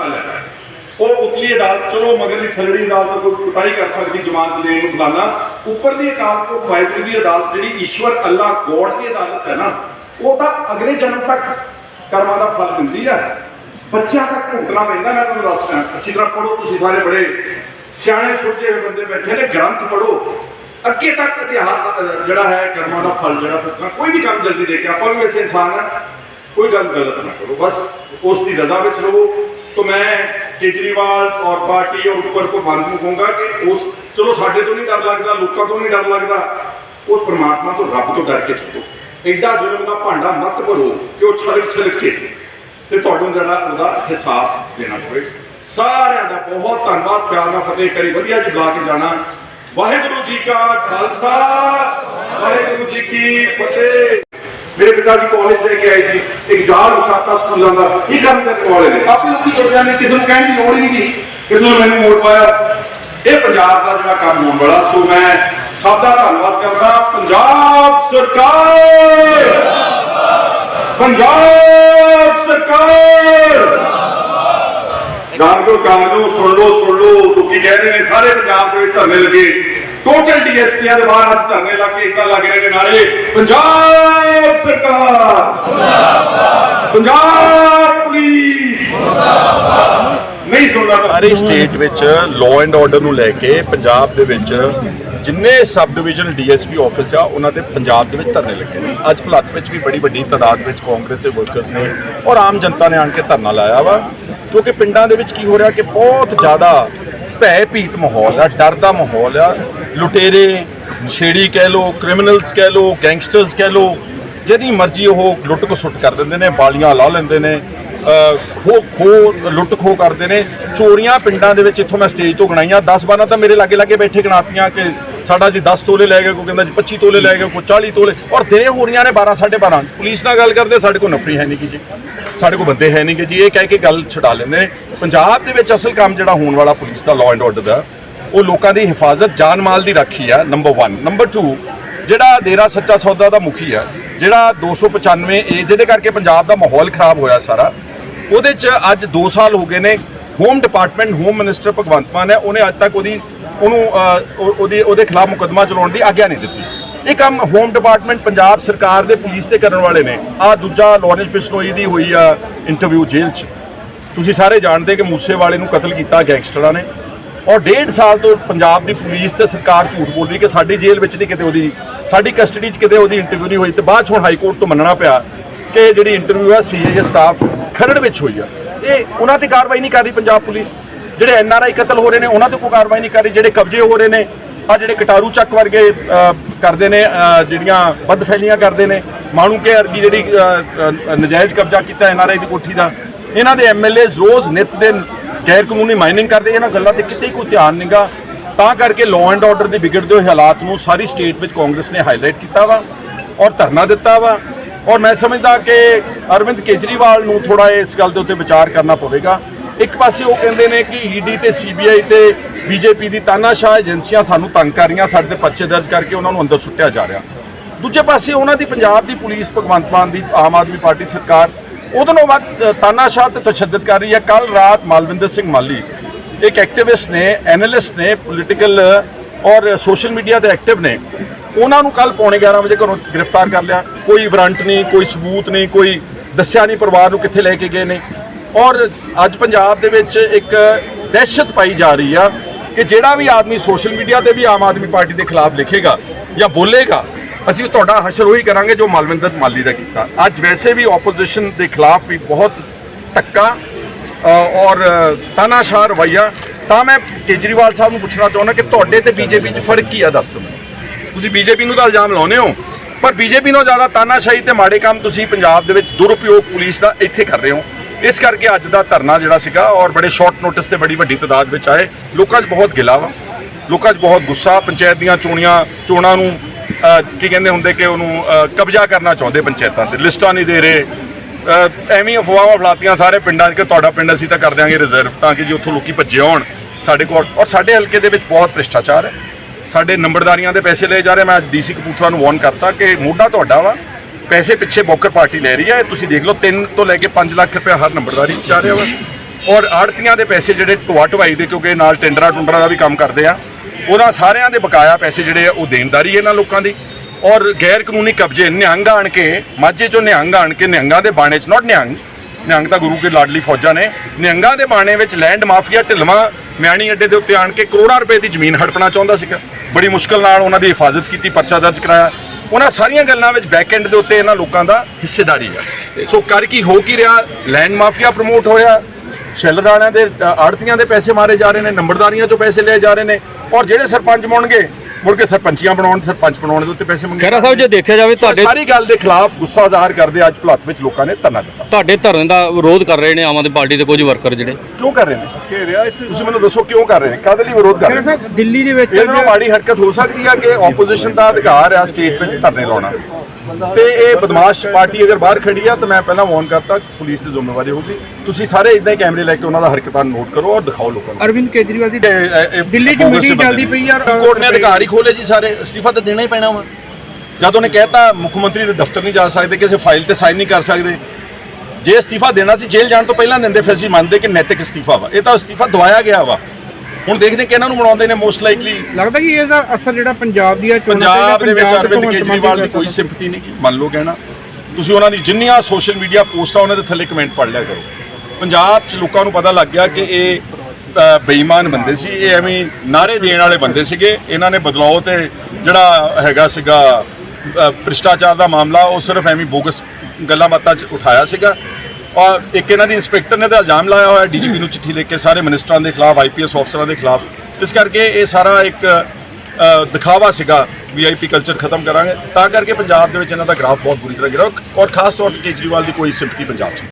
ਹੱਲ ਉਹ ਉਤਲੀ ਅਦਾਲਤ, ਚਲੋ ਮਗਰਲੀ ਥੱਲੜੀ ਅਦਾਲਤ ਕੋਈ ਕੁਟਾਈ ਕਰ ਸਕਦੀ ਜਮਾਨਤ ਦੇਣ ਨੂੰ ਫਲਾਨਾ। ਉੱਪਰਲੀ ਅਦਾਲਤ ਤੋਂ ਵਾਹਿਗੁਰੂ ਦੀ ਅਦਾਲਤ ਜਿਹੜੀ ਈਸ਼ਵਰ ਅੱਲਾ ਗੋਡ ਦੀ ਅਦਾਲਤ ਹੈ ਨਾ, ਉਹ ਤਾਂ ਅਗਲੇ ਜਨਮ ਤੱਕ ਕਰਮਾਂ ਦਾ ਫਲ ਦਿੰਦੀ ਹੈ। ਬੱਚਿਆਂ ਤੱਕ ਭੁਗਤਣਾ ਪੈਂਦਾ, ਮੈਂ ਤੁਹਾਨੂੰ ਦੱਸ ਅੱਛੀ ਤਰ੍ਹਾਂ ਪੜੋ ਤੁਸੀਂ ਸਾਰੇ ਬੜੇ। ਸਿਆਣੇ ਸੋਚੇ ਹੋਏ ਬੰਦੇ ਬੈਠੇ ਨੇ, ਗ੍ਰੰਥ ਪੜੋ ਅੱਗੇ ਤੱਕ ਇਤਿਹਾਸ ਜਿਹੜਾ ਹੈ ਕਰਮਾਂ ਦਾ ਫਲ ਜਿਹੜਾ ਭੁਗਤਣਾ, ਕੋਈ ਵੀ ਕੰਮ ਜਲਦੀ ਦੇ ਕੇ ਆਪਾਂ ਵੀ ਵੈਸੇ ਇਨਸਾਨ ਆ ਕੋਈ ਗੱਲ ਗਲਤ ਨਾ ਕਰੋ, ਬਸ ਉਸ ਦੀ ਰਜ਼ਾ ਵਿੱਚ ਰਹੋ। तो मैं ਕੇਜਰੀਵਾਲ ਔਰ ਪਾਰਟੀ ਔਰ ਉੱਪਰ ਕੋ ਬੰਦ ਨੂੰ ਕਹੂੰਗਾ ਕਿ ਉਸ ਚਲੋ ਸਾਡੇ ਤੋਂ ਨਹੀਂ ਡਰ ਲੱਗਦਾ, ਲੋਕਾਂ ਤੋਂ ਨਹੀਂ ਡਰ ਲੱਗਦਾ। ਉਹ ਪ੍ਰਮਾਤਮਾ ਤੋਂ ਰੱਬ ਤੋਂ ਡਰ ਕੇ ਚੱਲੋ ਐਡਾ ਜ਼ੁਲਮ ਦਾ ਭਾਂਡਾ ਮਤ ਭਰੋ ਕਿ ਉਹ ਛਲਕ ਛਲਕ ਕੇ। ਤੇ ਤੁਹਾਨੂੰ ਜਿਹੜਾ ਉਹਦਾ ਹਿਸਾਬ ਦੇਣਾ ਪਵੇ। ਸਾਰਿਆਂ ਦਾ ਬਹੁਤ ਧੰਨਵਾਦ, ਪਿਆਰ ਨਾਲ ਫਤਿਹ ਕਰੀ। ਵਧੀਆ ਜੀ ਗਾ ਕੇ ਜਾਣਾ। ਵਾਹਿਗੁਰੂ ਜੀ ਕਾ ਖਾਲਸਾ। ਵਾਹਿਗੁਰੂ ਜੀ ਕੀ ਫਤਿਹ। ਮੇਰੇ ਪਿਤਾ ਜੀ ਕਾਲਜ ਲੈ ਕੇ ਆਏ ਸੀ, ਇੱਕ ਜਾਲ ਵਿਛਾਤਾ ਸਕੂਲਾਂ ਦਾ, ਇਹ ਕੰਮ ਕਰਨ ਵਾਲੇ ਨੇ। ਕਾਫੀ ਲੋਕੀ ਜੁੜ ਜਾਂਦੇ ਕਿਸੇ ਨੂੰ ਕਹਿਣ ਦੀ ਲੋੜ ਹੀ ਨਹੀਂ ਕਿਸੇ ਨੂੰ ਮੈਨੂੰ ਮੋੜ ਪਾਇਆ। ਇਹ ਪੰਜਾਬ ਦਾ ਜਿਹੜਾ ਕੰਮ ਹੋਣ ਵਾਲਾ, ਸੋ ਮੈਂ ਸਭ ਦਾ ਧੰਨਵਾਦ ਕਰਦਾ, ਪੰਜਾਬ ਸਰਕਾਰ! ਪੰਜਾਬ ਸਰਕਾਰ! ਗਾਂਗੋ ਗਾਂਗੋ ਸੁਣ ਲਓ ਸੁਣ ਲਓ, ਲੋਕੀ ਕਹਿ ਰਹੇ ਨੇ, ਸਾਰੇ ਪੰਜਾਬ ਦੇ ਵਿੱਚ ਧਰਨੇ ਲੱਗੇ। ਟੋਟਲ ਡੀਐਸਪੀਆਂ ਦੇ ਬਾਹਰ ਅੱਜ ਧਰਨੇ ਲੱਗ ਕੇ ਇਦਾਂ ਲੱਗ ਰਹੇ ਨੇ ਨਾਰੇ ਪੰਜਾਬ ਸਰਕਾਰ। ਪੰਜਾਬ ਪੁਲਿਸ। ਨਹੀਂ ਸੁਣਦਾ ਸਾਰੇ ਸਟੇਟ ਵਿੱਚ ਲਾਅ ਐਂਡ ਆਰਡਰ ਨੂੰ ਲੈ ਕੇ ਪੰਜਾਬ ਦੇ ਵਿੱਚ ਜਿੰਨੇ ਸਬ ਡਿਵੀਜ਼ਨ ਡੀਐਸਪੀ ਆਫਿਸ ਆ, ਉਹਨਾਂ ਦੇ ਪੰਜਾਬ ਦੇ ਵਿੱਚ ਧਰਨੇ ਲੱਗੇ ਨੇ। ਅੱਜ ਭਲੱਥ ਵਿੱਚ ਵੀ ਬੜੀ ਵੱਡੀ ਤਾਦਾਦ ਵਿੱਚ ਕਾਂਗਰਸ ਦੇ ਵਰਕਰਸ ਨੇ ਔਰ ਆਮ ਜਨਤਾ ਨੇ ਆਣ ਕੇ ਧਰਨਾ ਲਾਇਆ ਵਾ। ਕਿਉਂਕਿ ਪਿੰਡਾਂ ਦੇ ਵਿੱਚ ਕੀ ਹੋ ਰਿਹਾ ਕਿ ਬਹੁਤ ਜ਼ਿਆਦਾ ਭੈ ਭੀਤ ਮਾਹੌਲ ਆ, ਡਰ ਦਾ ਮਾਹੌਲ ਆ। ਲੁਟੇਰੇ ਨਸ਼ੇੜੀ ਕਹਿ ਲੋ ਕ੍ਰਿਮੀਨਲਸ ਕਹਿ ਲੋ ਗੈਂਗਸਟਰਸ ਕਹਿ ਲੋ ਜਿਹਦੀ ਮਰਜ਼ੀ ਉਹ ਲੁੱਟ ਕੋ ਸੁੱਟ ਕਰ ਦਿੰਦੇ ਨੇ, ਬਾਲੀਆਂ ਲਾ ਲੈਂਦੇ ਨੇ ਖੋ ਖੋ ਲੁੱਟ ਖੋ ਕਰਦੇ ਨੇ। ਚੋਰੀਆਂ ਪਿੰਡਾਂ ਦੇ ਵਿੱਚ ਇੱਥੋਂ ਮੈਂ ਸਟੇਜ ਤੋਂ ਗਣਾਈਆਂ 10 12 ਤਾਂ ਮੇਰੇ ਲਾਗੇ ਲਾਗੇ ਬੈਠੇ ਗਣਾਤੀਆਂ ਕਿ ਸਾਡਾ ਜੀ 10 ਤੋਲੇ ਲੈ ਗਿਆ ਕੋਈ ਕਹਿੰਦਾ ਜੀ 25 ਤੋਲੇ ਲੈ ਗਿਆ ਕੋਈ 40 ਤੋਲੇ, ਔਰ ਦਿਨੇ ਹੋ ਰਹੀਆਂ ਨੇ 12 12:30 ਪੁਲਿਸ ਨਾਲ ਗੱਲ ਕਰਦੇ, ਸਾਡੇ ਕੋਲ ਨਫਰੀ ਹੈ ਨਹੀਂ ਕਿ ਜੀ। ਸਾਡੇ ਕੋਲ ਬੰਦੇ ਹੈ ਨਹੀਂ ਕਿ ਜੀ, ਇਹ ਕਹਿ ਕੇ ਗੱਲ ਛਡਾ ਲੈਂਦੇ ਨੇ। ਪੰਜਾਬ ਦੇ ਵਿੱਚ ਅਸਲ ਕੰਮ ਜਿਹੜਾ ਹੋਣ ਵਾਲਾ ਪੁਲਿਸ ਦਾ ਲਾਅ ਐਂਡ ਆਰਡਰ ਦਾ ਉਹ ਲੋਕਾਂ ਦੀ ਹਿਫਾਜ਼ਤ ਜਾਨ ਮਾਲ ਦੀ ਰਾਖੀ ਆ ਨੰਬਰ 1 ਨੰਬਰ 2 ਜਿਹੜਾ ਡੇਰਾ ਸੱਚਾ ਸੌਦਾ ਦਾ ਮੁਖੀ ਆ ਜਿਹੜਾ 295 ਏ ਜਿਹਦੇ ਕਰਕੇ ਪੰਜਾਬ ਦਾ ਮਾਹੌਲ ਖਰਾਬ ਹੋਇਆ ਸਾਰਾ ਉਹਦੇ ਚ ਅੱਜ 2 ਸਾਲ ਹੋ ਗਏ ਨੇ home department home minister Bhagwant Mann ਹੈ ਉਹਨੇ ਅੱਜ ਤੱਕ ਉਹਦੀ ਉਹਨੂੰ ਅਹ, ਉਹਦੀ ਉਹਦੇ ਖਿਲਾਫ ਮੁਕੱਦਮਾ ਚਲਾਉਣ ਦੀ ਆਗਿਆ ਨਹੀਂ ਦਿੱਤੀ। ਇਹ ਕੰਮ ਹੋਮ ਡਿਪਾਰਟਮੈਂਟ ਪੰਜਾਬ ਸਰਕਾਰ ਦੇ ਪੁਲਿਸ ਤੇ ਕਰਨ ਵਾਲੇ ਨੇ। ਆ ਦੂਜਾ ਲਾਰੈਂਸ ਬਿਸ਼ਨੋਈ ਦੀ ਹੋਈ ਆ ਇੰਟਰਵਿਊ ਜੇਲ੍ਹ 'ਚ। ਤੁਸੀਂ ਸਾਰੇ ਜਾਣਦੇ ਕਿ ਮੂਸੇਵਾਲੇ ਨੂੰ ਕਤਲ ਕੀਤਾ ਗੈਂਗਸਟਰਾਂ ਨੇ। ਔਰ ਡੇਢ ਸਾਲ ਤੋਂ ਪੰਜਾਬ ਦੀ ਪੁਲਿਸ ਤੇ ਸਰਕਾਰ ਝੂਠ ਬੋਲ ਰਹੀ ਕਿ ਸਾਡੀ ਜੇਲ੍ਹ ਵਿੱਚ ਨਹੀਂ ਕਿਤੇ ਉਹਦੀ ਸਾਡੀ ਕਸਟਡੀ 'ਚ ਕਿਤੇ ਉਹਦੀ ਇੰਟਰਵਿਊ ਨਹੀਂ ਹੋਈ ਤੇ ਬਾਅਦ 'ਚ ਹੁਣ ਹਾਈ ਕੋਰਟ ਤੋਂ ਮੰਨਣਾ ਪਿਆ ਕਿ ਜਿਹੜੀ ਇੰਟਰਵਿਊ ਹੈ ਸੀਏ ਸਟਾਫ ਖਰੜ ਵਿੱਚ ਹੋਈ ਆ। ਇਹ ਉਹਨਾਂ ਤੇ ਕਾਰਵਾਈ ਨਹੀਂ ਕਰ ਰਹੀ ਪੰਜਾਬ ਪੁਲਿਸ। ਜਿਹੜੇ ਐਨਆਰਆਈ ਕਤਲ ਹੋ ਰਹੇ ਨੇ ਉਹਨਾਂ ਤੇ ਕੋਈ ਕਾਰਵਾਈ ਨਹੀਂ ਕਰ ਰਹੀ। ਜਿਹੜੇ ਕਬਜ਼ੇ ਹੋ ਰਹੇ ਨੇ ਆ ਜਿਹੜੇ ਕਟਾਰੂ ਚੱਕ ਵਰਗੇ ਕਰਦੇ ਨੇ ਜਿਹੜੀਆਂ ਬਦਫੈਲੀਆਂ ਕਰਦੇ ਨੇ ਮਾਣੂ ਕੇ ਅਰਗੀ ਜਿਹੜੀ ਅਹ, ਅਹ, ਨਜਾਇਜ਼ ਕਬਜ਼ਾ ਕੀਤਾ ਐਨਆਰਆਈ ਦੀ ਕੋਠੀ ਦਾ ਇਹਨਾਂ ਦੇ ਐਮਐਲਏਜ਼ ਰੋਜ਼ ਨਿਤ ਦੇ ਗੈਰ ਕਾਨੂੰਨੀ ਮਾਈਨਿੰਗ ਕਰਦੇ ਇਹਨਾਂ ਗੱਲਾਂ ਤੇ ਕਿਤੇ ਕੋਈ ਧਿਆਨ ਨਹੀਂਗਾ ਤਾਂ ਕਰਕੇ ਲਾਅ ਐਂਡ ਆਰਡਰ ਦੇ ਵਿਗੜਦੇ ਹੋਏ ਹਾਲਾਤ ਨੂੰ ਸਾਰੀ ਸਟੇਟ ਵਿੱਚ ਕਾਂਗਰਸ ਨੇ ਹਾਈਲਾਈਟ ਕੀਤਾ ਵਾ ਔਰ ਧਰਨਾ ਦਿੱਤਾ ਵਾ। ਔਰ ਮੈਂ ਸਮਝਦਾ ਕਿ ਅਰਵਿੰਦ ਕੇਜਰੀਵਾਲ ਨੂੰ ਥੋੜਾ ਇਸ ਗੱਲ ਦੇ ਉੱਤੇ ਵਿਚਾਰ ਕਰਨਾ ਪਵੇਗਾ। ਇੱਕ ਪਾਸੇ ਉਹ ਕਹਿੰਦੇ ਨੇ ਕਿ ਈਡੀ ਤੇ ਸੀਬੀਆਈ ਤੇ ਬੀਜੇਪੀ ਦੀ ਤਾਨਾਸ਼ਾਹ ਏਜੰਸੀਆਂ ਸਾਨੂੰ ਤੰਗ ਕਰ ਰਹੀਆਂ, ਸਾਡੇ ਤੇ ਪਰਚੇ ਦਰਜ ਕਰਕੇ ਉਹਨਾਂ ਨੂੰ ਅੰਦਰ ਸੁੱਟਿਆ ਜਾ ਰਿਹਾ। ਦੂਜੇ ਪਾਸੇ ਉਹਨਾਂ ਦੀ ਪੰਜਾਬ ਦੀ ਪੁਲਿਸ, ਭਗਵੰਤ ਮਾਨ ਦੀ, ਆਮ ਆਦਮੀ ਪਾਰਟੀ ਸਰਕਾਰ ਉਹਦੇ ਉਹਦੋਂ ਬਾਅਦ ਤਾਨਾਸ਼ਾਹ ਤੇ ਤਸ਼ੱਦਦ ਕਰ ਰਹੀ ਹੈ। ਕੱਲ ਰਾਤ ਮਾਲਵਿੰਦਰ ਸਿੰਘ ਮਾਲੀ, ਇੱਕ ਐਕਟਿਵਿਸਟ ਨੇ ਐਨਲਿਸਟ ਨੇ ਪੋਲੀਟੀਕਲ ਔਰ ਸੋਸ਼ਲ ਮੀਡੀਆ ਦੇ ਐਕਟਿਵ ਨੇ, ਉਹਨਾਂ ਨੂੰ ਕੱਲ ਪੌਣੇ 11 ਵਜੇ ਘਰੋਂ ਗ੍ਰਿਫਤਾਰ ਕਰ ਲਿਆ। ਕੋਈ ਵਾਰੰਟ ਨਹੀਂ, ਕੋਈ ਸਬੂਤ ਨਹੀਂ, ਕੋਈ ਦੱਸਿਆ ਨਹੀਂ ਪਰਿਵਾਰ ਨੂੰ ਕਿੱਥੇ ਲੈ ਕੇ ਗਏ ਨੇ। ਔਰ ਅੱਜ ਪੰਜਾਬ ਦੇ ਵਿੱਚ ਇੱਕ ਦਹਿਸ਼ਤ ਪਾਈ ਜਾ ਰਹੀ ਆ ਕਿ ਜਿਹੜਾ ਵੀ ਆਦਮੀ ਸੋਸ਼ਲ ਮੀਡੀਆ ਤੇ ਵੀ ਆਮ ਆਦਮੀ ਪਾਰਟੀ ਦੇ ਖਿਲਾਫ ਲਿਖੇਗਾ ਜਾਂ ਬੋਲੇਗਾ ਅਸੀਂ ਤੁਹਾਡਾ ਹਸ਼ਰ ਉਹੀ ਕਰਾਂਗੇ ਜੋ ਮਾਲਵਿੰਦਰ ਮਾਲੀ ਦਾ ਕੀਤਾ। ਅੱਜ ਵੈਸੇ ਵੀ ਆਪੋਜੀਸ਼ਨ ਦੇ ਖਿਲਾਫ ਵੀ ਬਹੁਤ ਧੱਕਾ ਔਰ ਤਾਨਾਸ਼ਾਹ ਰਵਈਆ ਤਾਂ ਮੈਂ ਕੇਜਰੀਵਾਲ ਸਾਹਿਬ ਨੂੰ ਪੁੱਛਣਾ ਚਾਹੁੰਦਾ ਕਿ ਤੁਹਾਡੇ ਤੇ ਬੀਜੇਪੀ 'ਚ ਫ਼ਰਕ ਕੀ ਆ, ਦੱਸ ਦਿਓ ਮੈਨੂੰ। ਤੁਸੀਂ ਬੀਜੇਪੀ ਨੂੰ ਤਾਂ ਇਲਜ਼ਾਮ ਲਾਉਂਦੇ ਹੋ, ਪਰ ਬੀਜੇਪੀ ਨਾਲੋਂ ਜ਼ਿਆਦਾ ਤਾਨਾਸ਼ਾਹੀ ਤੇ ਮਾੜੇ ਕੰਮ ਤੁਸੀਂ ਪੰਜਾਬ ਦੇ ਵਿੱਚ ਦੁਰਉਪਯੋਗ ਪੁਲਿਸ ਦਾ ਇੱਥੇ ਕਰ ਰਹੇ ਹੋ। ਇਸ ਕਰਕੇ ਅੱਜ ਦਾ ਧਰਨਾ ਜਿਹੜਾ ਸੀਗਾ, ਔਰ ਬੜੇ ਸ਼ਾਰਟ ਨੋਟਿਸ ਤੇ ਬੜੀ ਵੱਡੀ ਤਾਦਾਦ ਵਿੱਚ ਆਏ। ਲੋਕਾਂ 'ਚ ਬਹੁਤ ਗਿਲਾ ਵਾ। ਲੋਕਾਂ 'ਚ ਬਹੁਤ ਗੁੱਸਾ, ਪੰਚਾਇਤ ਦੀਆਂ ਚੋਣੀਆਂ, ਚੋਣਾਂ ਨੂੰ ਕੀ ਕਹਿੰਦੇ ਹੁੰਦੇ ਕਿ ਉਹਨੂੰ ਕਬਜ਼ਾ ਕਰਨਾ ਚਾਹੁੰਦੇ ਪੰਚਾਇਤਾਂ ਤੇ, ਲਿਸਟਾਂ ਨਹੀਂ ਦੇ ਰਹੇ। ਐਵੇਂ ਅਫਵਾਹਾਂ ਫਲਾਤੀਆਂ ਸਾਰੇ ਪਿੰਡਾਂ 'ਚ ਕਿ ਤੁਹਾਡਾ ਪਿੰਡ ਅਸੀਂ ਤਾਂ ਕਰ ਦਿਆਂਗੇ ਰਿਜ਼ਰਵ ਤਾਂ ਕਿ ਜੀ ਉੱਥੋਂ ਲੋਕੀ ਭੱਜੇ ਆਉਣ, ਸਾਡੇ ਕੋਲ, ਔਰ ਸਾਡੇ ਹਲਕੇ ਦੇ ਵਿੱਚ ਬਹੁਤ ਭ੍ਰਿਸ਼ਟਾਚਾਰ ਹੈ। ਸਾਡੇ ਨੰਬਰਦਾਰੀਆਂ ਦੇ ਪੈਸੇ ਲਏ ਜਾ ਰਹੇ ਮੈਂ ਡੀਸੀ ਕਪੂਰਥਲਾ ਨੂੰ ਵਾਰਨ ਕਰਤਾ ਕਿ ਮੋਢਾ ਤੁਹਾਡਾ ਵਾ, ਪੈਸੇ ਪਿੱਛੇ ਬੋਕਰ ਪਾਰਟੀ ਲੈ ਰਹੀ ਹੈ, ਤੁਸੀਂ ਦੇਖ ਲਓ 3 ਤੋਂ ਲੈ ਕੇ 5 ਲੱਖ ਰੁਪਏ ਹਰ ਨੰਬਰਦਾਰੀ 'ਚ ਜਾ ਰਿਹਾ ਵਾ। ਔਰ ਆੜਤੀਆਂ ਦੇ ਪੈਸੇ ਜਿਹੜੇ ਢੋਆ ਢਵਾਈ ਦੇ, ਕਿਉਂਕਿ ਨਾਲ ਟੈਂਡਰਾਂ ਟੁੰਡਰਾਂ ਦਾ ਵੀ ਕੰਮ ਕਰਦੇ ਆ ਉਹਨਾਂ ਸਾਰਿਆਂ ਦੇ ਬਕਾਇਆ ਪੈਸੇ ਜਿਹੜੇ ਆ ਉਹ ਦੇਣਦਾਰੀ ਇਹਨਾਂ ਲੋਕਾਂ ਦੀ। ਔਰ ਗੈਰ ਕਾਨੂੰਨੀ ਕਬਜ਼ੇ ਨਿਹੰਗ ਆਣ ਕੇ, ਮਾਝੇ ਚੋਂ ਨਿਹੰਗ ਆਣ ਕੇ ਨਿਹੰਗਾਂ ਦੇ ਬਾਣੇ 'ਚ ਨਾਟ ਨਿਹੰਗ ਨਿਹੰਗ ਤਾਂ ਗੁਰੂ ਕੇ ਲਾਡਲੀ ਫੌਜਾਂ ਨੇ, ਨਿਹੰਗਾਂ ਦੇ ਬਾਣੇ ਵਿੱਚ ਲੈਂਡ ਮਾਫੀਆ ਢਿਲਵਾਂ ਮਿਆਣੀ ਅੱਡੇ ਦੇ ਉੱਤੇ ਆਣ ਕੇ ਕਰੋੜਾਂ ਰੁਪਏ ਦੀ ਜ਼ਮੀਨ ਹੜਪਣਾ ਚਾਹੁੰਦਾ ਸੀਗਾ। ਬੜੀ ਮੁਸ਼ਕਲ ਨਾਲ ਉਹਨਾਂ ਦੀ ਹਿਫਾਜ਼ਤ ਕੀਤੀ, ਪਰਚਾ ਦਰਜ ਕਰਾਇਆ। ਉਹਨਾਂ ਸਾਰੀਆਂ ਗੱਲਾਂ ਵਿੱਚ ਬੈਕ ਐਂਡ ਦੇ ਉੱਤੇ ਇਹਨਾਂ ਲੋਕਾਂ ਦਾ ਹਿੱਸੇਦਾਰੀ ਆ। ਸੋ ਕਰ ਕੀ ਹੋ ਕੀ ਰਿਹਾ? ਲੈਂਡ ਮਾਫੀਆ ਪ੍ਰਮੋਟ ਹੋਇਆ। ਸ਼ੈਲਰ ਵਾਲਿਆਂ ਦੇ ਆੜਤੀਆਂ ਦੇ ਪੈਸੇ ਮਾਰੇ ਜਾ ਰਹੇ ਨੇ ਨੰਬਰਦਾਰੀਆਂ ਚੋਂ ਪੈਸੇ ਲਏ ਜਾ ਰਹੇ ਨੇ ਔਰ ਜਿਹੜੇ ਸਰਪੰਚ ਬਣਨਗੇ ਮੁੜ ਕੇ ਸਰਪੰਚੀਆਂ ਬਣਾਉਣ ਸਰਪੰਚ ਬਣਾਉਣ ਦੇ ਉੱਤੇ ਪੈਸੇ ਮੰਗੇ ਖਹਿਰਾ ਸਾਹਿਬ ਜੇ ਦੇਖਿਆ ਜਾਵੇ ਤੁਹਾਡੇ ਸਾਰੀ ਗੱਲ ਦੇ ਖਿਲਾਫ ਗੁੱਸਾ ਜ਼ਾਹਰ ਕਰਦੇ ਅੱਜ ਭਲੱਥ ਵਿੱਚ ਲੋਕਾਂ ਨੇ ਧਰਨਾ ਦਿੱਤਾ। ਤੁਹਾਡੇ ਧਰਨੇ ਦਾ ਵਿਰੋਧ ਕਰ ਰਹੇ ਨੇ ਆਮ ਆਦਮੀ ਪਾਰਟੀ ਦੇ ਕੁਝ ਵਰਕਰ ਜਿਹੜੇ। ਕਿਉਂ ਕਰ ਰਹੇ ਨੇ? ਤੁਸੀਂ ਮੈਨੂੰ ਦੱਸੋ ਕਿਉਂ ਕਰ ਰਹੇ ਨੇ? ਕਾਹਦੇ ਲਈ ਵਿਰੋਧ ਕਰ ਰਹੇ ਨੇ? ਸਾਹਿਬ ਦਿੱਲੀ ਦੇ ਵਿੱਚ ਇਹਦੇ ਨਾਲ ਮਾੜੀ ਹਰਕਤ ਹੋ ਸਕਦੀ ਆ ਕਿ ਆਪੋਜੀਸ਼ਨ ਦਾ ਅਧਿਕਾਰ ਆ ਸਟੇਟ ਵਿੱਚ ਧਰਨੇ ਲਾਉਣਾ। ਤੇ ਇਹ ਬਦਮਾਸ਼ ਪਾਰਟੀ ਅਗਰ ਬਾਹਰ ਖੜੀ ਆ ਤਾਂ ਮੈਂ ਪਹਿਲਾਂ ਵਾਰਨ ਕਰਤਾ ਪੁਲਿਸ ਦੀ ਜ਼ਿੰਮੇਵਾਰੀ ਹੋਊਗੀ। ਤੁਸੀਂ ਸਾਰੇ ਇਦਾਂ ਹੀ ਕੈਮਰੇ ਲੈ ਕੇ ਉਹਨਾਂ ਦਾ ਹਰਕਤਾਂ ਨੋਟ ਕਰੋ ਔਰ ਦਿਖਾਓ ਲੋਕਾਂ ਨੂੰ। ਅਰਵਿੰਦ ਕੇਜਰੀਵਾਲ ਦੀ ਦਿੱਲੀ ਦੇ ਮੀਟਿੰਗ ਚੱਲਦੀ। ਪਈ ਔਰ- ਕੋਰਟ ਨੇ ਅਧਿਕਾਰ ਹੀ ਖੋਲੇ ਜੀ ਸਾਰੇ ਅਸਤੀਫਾ ਤਾਂ ਦੇਣਾ ਹੀ ਪੈਣਾ ਵਾ। ਜਦ ਉਹਨੇ ਕਹਿਤਾ ਮੁੱਖ ਮੰਤਰੀ ਦੇ ਦਫ਼ਤਰ ਨਹੀਂ ਜਾ ਸਕਦੇ ਕਿਸੇ ਫਾਈਲ ਤੇ ਸਾਈਨ ਨਹੀਂ ਕਰ ਸਕਦੇ। ਜੇ ਅਸਤੀਫਾ ਦੇਣਾ ਸੀ ਜੇਲ੍ਹ ਜਾਣ ਤੋਂ ਪਹਿਲਾਂ ਦਿੰਦੇ ਫਿਰ ਅਸੀਂ ਮੰਨਦੇ ਕਿ ਨੈਤਿਕ ਅਸਤੀਫਾ ਵਾ। ਇਹ ਤਾਂ ਅਸਤੀਫਾ ਦਵਾਇਆ ਗਿਆ ਵਾ। ਹੁਣ ਦੇਖਦੇ ਕਿ ਇਹਨਾਂ ਨੂੰ ਬਣਾਉਂਦੇ ਨੇ ਮੋਸਟ ਲਾਈਕਲੀ ਲੱਗਦਾ ਕਿ ਇਹਦਾ ਅਸਰ ਜਿਹੜਾ ਪੰਜਾਬ ਦੀਆਂ ਚੋਣਾਂ ਤੇ ਪੰਜਾਬ ਦੇ ਵਿੱਚ ਅਰਵਿੰਦ ਕੇਜਰੀਵਾਲ ਦੀ ਕੋਈ ਸਿੰਪਥੀ ਨਹੀਂ। ਮੰਨ ਲਓ ਕਹਿਣਾ। ਤੁਸੀਂ ਉਹਨਾਂ ਦੀ ਜਿੰਨੀਆਂ ਸੋਸ਼ਲ ਮੀਡੀਆ ਪੋਸਟਾਂ ਉਹਨਾਂ ਦੇ ਥੱਲੇ ਕਮੈਂਟ ਪੜ੍ਹ ਲਿਆ ਕਰੋ। ਪੰਜਾਬ 'ਚ ਲੋਕਾਂ ਨੂੰ ਪਤਾ ਲੱਗ ਗਿਆ ਕਿ ਇਹ ਬੇਈਮਾਨ ਬੰਦੇ ਸੀ। ਇਹ ਐਵੇਂ ਹੀ ਨਾਅਰੇ ਦੇਣ ਵਾਲੇ ਬੰਦੇ ਸੀਗੇ। ਇਹਨਾਂ ਨੇ ਬਦਲਾਓ ਤੇ ਜਿਹੜਾ ਹੈਗਾ ਸੀਗਾ ਭ੍ਰਿਸ਼ਟਾਚਾਰ ਦਾ ਮਾਮਲਾ ਉਹ ਸਿਰਫ ਐਵੇਂ ਬੋਗਸ ਗੱਲਾਂ ਬਾਤਾਂ 'ਚ ਉਠਾਇਆ ਸੀਗਾ। ਔਰ ਇੱਕ ਇਹਨਾਂ ਦੀ ਇੰਸਪੈਕਟਰ ਨੇ ਤਾਂ ਇਲਜ਼ਾਮ ਲਾਇਆ ਹੋਇਆ ਡੀਜੀਪੀ ਨੂੰ ਚਿੱਠੀ ਲਿਖ ਕੇ ਸਾਰੇ ਮਿਨਿਸਟਰਾਂ ਦੇ ਖਿਲਾਫ ਆਈਪੀਐਸ ਅਫਸਰਾਂ ਦੇ ਖਿਲਾਫ। ਇਸ ਕਰਕੇ ਇਹ ਸਾਰਾ ਇੱਕ ਦਿਖਾਵਾ ਸੀਗਾ ਵੀਆਈਪੀ ਕਲਚਰ ਖਤਮ ਕਰਾਂਗੇ। ਤਾਂ ਕਰਕੇ ਪੰਜਾਬ ਦੇ ਵਿੱਚ ਇਹਨਾਂ ਦਾ ਗ੍ਰਾਫ ਬਹੁਤ ਬੁਰੀ ਤਰ੍ਹਾਂ ਗਿਰਾ ਔਰ ਖਾਸ ਤੌਰ ਤੇ ਕੇਜਰੀਵਾਲ ਦੀ ਕੋਈ ਸਿੰਪਥੀ ਪੰਜਾਬ 'ਚ